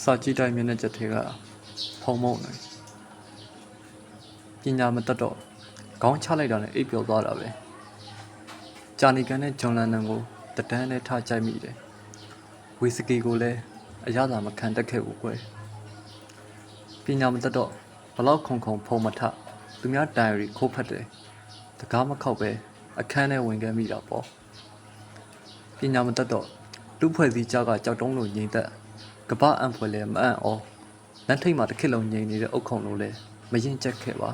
စာကြည့်တိုင်းမျက်နှာချက်တွေကဖုံမုံနေပညာမတတ်တော့ခေါင်းချလိုက်တာနဲ့အိပ်ပျော်သွားတာပဲဂျာနီကန်နဲ့ဂျွန်လန်နန်ကိုတဒန်းနဲ့ထားကြိုက်မိတယ်ဝီစကီကိုလည်းအရသာမခံတတ်ခဲ့ဘူးကွယ်ပညာမတတ်တော့ဘလောက်ခုံခုံဖုံမထသူများတိုင်ရီခိုးဖတ်တယ်တကားမခောက်ပဲအခန်းထဲဝင်ခဲ့မိတာပေါ့ပညာမတတ်တော့လူဖွဲ့စည်းကြကကြောက်တုံးလိုငိမ့်သက် ကပ္ပအံဖွယ်လဲမအံ့ဩလက်ထိတ်မှာတစ်ခေတ်လုံးငြိမ်နေတဲ့အုတ်ခုံလိုလဲမရင်ကျက်ခဲ့ပါ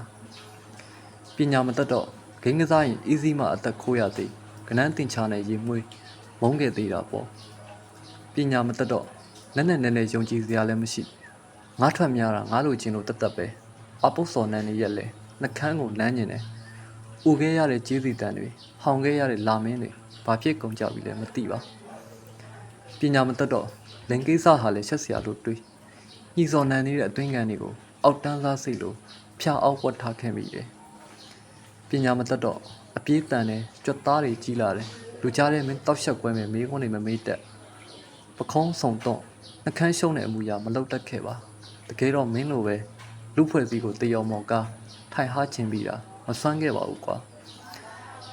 ပညာမတတ်တော့ဂိမ်းကစားရင် easy မှအသက်ခိုးရသည်ကနန်းတင်ချာနဲ့ရေမွေးမုန်းခဲ့သေးတာပေါ့ပညာမတတ်တော့လက်နဲ့နဲ့နဲ့ယုံကြည်စရာလည်းမရှိငါထွက်များတာငါလိုချင်လို့တတ်တတ်ပဲအပုတ်စော်နန်းနေရက်လဲနှကန်းကိုလမ်းကျင်တယ်ဥခဲ့ရတဲ့ကျေးစီတန်တွေဟောင်ခဲ့ရတဲ့လာမင်းတွေဘာဖြစ်ကုန်ကြပြီလဲမသိပါပညာမတတ်တော့ လင်ကိစ္စဟာလည်းချက်စရာလို့တွေးညှီစော်နန်နေတဲ့အသွင်းကန်တွေကိုအောက်တန်းစားစိတ်လို့ဖျားအောက်ဝတ်ထားခဲ့မိတယ်ပညာမတတ်တော့အပြေးတန်နဲ့ကြွက်သားတွေကြီးလာတယ်လူကြားထဲမင်းတောက်ရှက်ကွဲမဲ့မေးခွန်းတွေမမေးတတ်ပခုံးဆုံတော့နှကန်းရှုံးတဲ့အမူအရာမလုပ်တတ်ခဲ့ပါတကယ်တော့မင်းလိုပဲလူဖွဲ့စည်းကိုတယောမော်ကားထိုင်ဟားခြင်းပြီးတာမဆွမ်းခဲ့ပါဘူးကွာ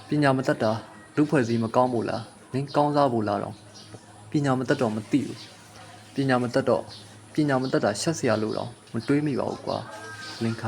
ပညာမတတ်တာလူဖွဲ့စည်းမကောင်းဘူးလားမင်းကောင်းစားဘူးလားတော့ပညာမတတ်တော့မသိဘူး ပညာမတတ်တော့ပညာမတတ်တာရှက်စရာလို့တော့မတွေးမိပါဘူးကွာလင်ခ